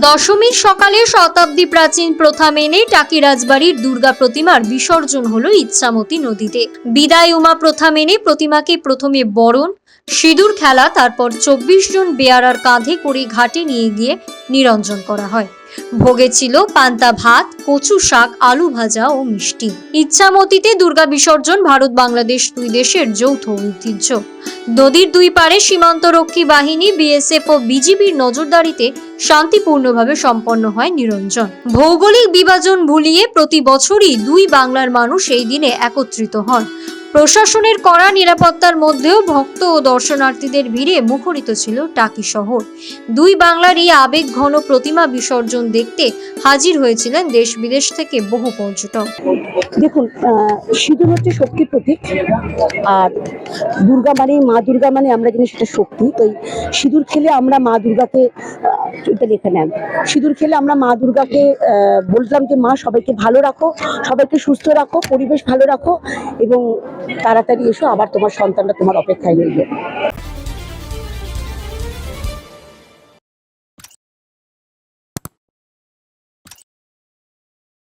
দশমীর সকালে শতাব্দী প্রাচীন প্রথা মেনে টাকি রাজবাড়ির দুর্গা প্রতিমার বিসর্জন হলো ইচ্ছামতি নদীতে। বিদায় উমা প্রথা মেনে প্রতিমাকে প্রথমে বরণ, সিঁদুর খেলা, তারপর চব্বিশ জন বেয়ারার কাঁধে করে ঘাটে নিয়ে গিয়ে নিরঞ্জন করা হয়। ভোগে ছিল পান্তা ভাত, কচু শাক, আলু ভাজা ও মিষ্টি। ইচ্ছামতিতে দুর্গা বিসর্জন ভারত বাংলাদেশ দুই দেশের যৌথ ঐতিহ্য। নদীর দুই পারে সীমান্তরক্ষী বাহিনী, বিএসএফ ও বিজিবির নজরদারিতে শান্তিপূর্ণভাবে সম্পন্ন হয় নিরঞ্জন। ভৌগোলিক বিভাজন ভুলিয়ে প্রতি বছরই দুই বাংলার মানুষ এই দিনে একত্রিত হন। প্রশাসনের কড়া নিরাপত্তার মধ্যেও ভক্ত ও দর্শনার্থীদের ভিড়ে মুখরিত ছিল টাকি শহর। দুই বাংলার এই আবেগ ঘন প্রতিমা বিসর্জন দেখতে হাজির হয়েছিলেন দেশ বিদেশ থেকে বহু পর্যটক। দেখুন সিঁদুর হচ্ছে শক্তির প্রতীক। আর দুর্গা মানে মা দুর্গা মানে আমরা জানি সেটা শক্তি। তো সিঁদুর খেলে আমরা মা দুর্গাকে এটা লেখা নেন। সিঁদুর খেলে আমরা মা দুর্গাকে আহ, বললাম যে মা সবাইকে ভালো রাখো সবাইকে সুস্থ রাখো পরিবেশ ভালো রাখো এবং তাড়াতাড়ি এসো আবার তোমার সন্তানরা তোমার অপেক্ষায় রইল।